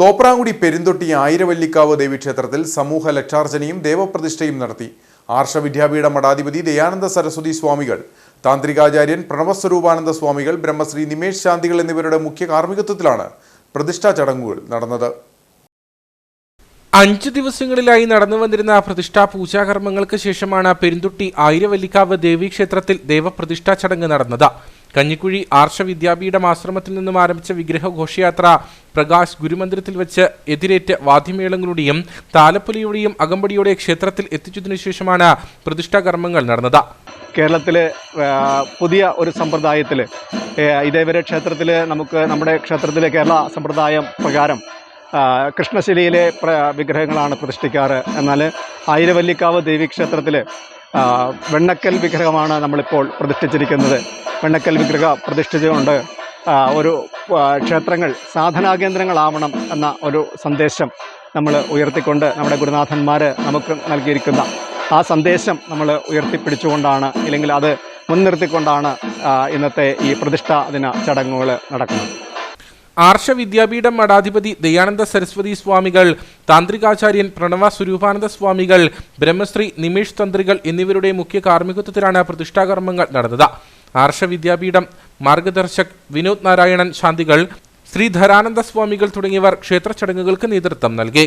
തോപ്രാങ്കുടി പെരുന്തൊട്ടി ആയിരവല്ലിക്കാവ് ദേവീക്ഷേത്രത്തിൽ സമൂഹ ലക്ഷാർച്ചനയും ദേവപ്രതിഷ്ഠയും നടത്തി. ആർഷ വിദ്യാപീഠ മഠാധിപതി ദയാനന്ദ സരസ്വതി സ്വാമികൾ താന്ത്രികാചാര്യൻ പ്രണവസ്വരൂപാനന്ദ സ്വാമികൾ ബ്രഹ്മശ്രീ നിമേഷ് ശാന്തികൾ എന്നിവരുടെ മുഖ്യ കാർമ്മികത്വത്തിലാണ് പ്രതിഷ്ഠാ ചടങ്ങുകൾ നടന്നത്. അഞ്ച് ദിവസങ്ങളിലായി നടന്നു വന്നിരുന്ന പ്രതിഷ്ഠാ പൂജാകർമ്മങ്ങൾക്ക് ശേഷമാണ് പെരുന്തുട്ടി ആയിരവല്ലിക്കാവ് ദേവീക്ഷേത്രത്തിൽ ദേവപ്രതിഷ്ഠാ ചടങ്ങ് നടന്നത്. കഞ്ഞിക്കുഴി ആർഷ വിദ്യാപീഠം ആശ്രമത്തിൽ നിന്നും ആരംഭിച്ച വിഗ്രഹ ഘോഷയാത്ര പ്രകാശ് ഗുരുമന്ദിരത്തിൽ വെച്ച് എതിരേറ്റ് വാദ്യമേളങ്ങളുടെയും താലപ്പൊലിയുടെയും അകമ്പടിയോടെ ക്ഷേത്രത്തിൽ എത്തിച്ചതിനു ശേഷമാണ് പ്രതിഷ്ഠാ കർമ്മങ്ങൾ നടന്നത്. കേരളത്തിലെ ആ, പുതിയ ഒരു സമ്പ്രദായത്തിൽ ഇതേവരെ ക്ഷേത്രത്തിൽ നമുക്ക് നമ്മുടെ ക്ഷേത്രത്തിലെ കേരള സമ്പ്രദായം പ്രകാരം കൃഷ്ണശിലയിലെ വിഗ്രഹങ്ങളാണ് പ്രതിഷ്ഠിക്കാറ്. എന്നാൽ ആയിരവല്ലിക്കാവ് ദേവീക്ഷേത്രത്തിൽ വെണ്ണക്കൽ വിഗ്രഹമാണ് നമ്മളിപ്പോൾ പ്രതിഷ്ഠിച്ചിരിക്കുന്നത്. വെണ്ണക്കൽ വിഗ്രഹ പ്രതിഷ്ഠിച്ചുകൊണ്ട് ഒരു ക്ഷേത്രങ്ങൾ സാധനാ സാധനാകേന്ദ്രങ്ങളാവണം എന്ന ഒരു സന്ദേശം നമ്മൾ ഉയർത്തിക്കൊണ്ട് നമ്മുടെ ഗുരുനാഥന്മാർ നമുക്ക് നൽകിയിരിക്കുന്ന ആ സന്ദേശം നമ്മൾ ഉയർത്തിപ്പിടിച്ചുകൊണ്ടാണ് അല്ലെങ്കിൽ അത് മുൻനിർത്തിക്കൊണ്ടാണ് ഇന്നത്തെ ഈ പ്രതിഷ്ഠാ ദിന ചടങ്ങുകൾ നടക്കുന്നത്. ആർഷ വിദ്യാപീഠം മഠാധിപതി ദയാനന്ദ സരസ്വതി സ്വാമികൾ താന്ത്രികാചാര്യൻ പ്രണവ സ്വരൂപാനന്ദ സ്വാമികൾ ബ്രഹ്മശ്രീ നിമേഷ് തന്ത്രികൾ എന്നിവരുടെ മുഖ്യ കാർമ്മികത്വത്തിലാണ് പ്രതിഷ്ഠാകർമ്മങ്ങൾ നടന്നത്. ആർഷ വിദ്യാപീഠം മാർഗദർശക് വിനോദ് നാരായണൻ ശാന്തികൾ ശ്രീധരാനന്ദ സ്വാമികൾ തുടങ്ങിയവർ ക്ഷേത്ര ചടങ്ങുകൾക്ക് നേതൃത്വം നൽകി.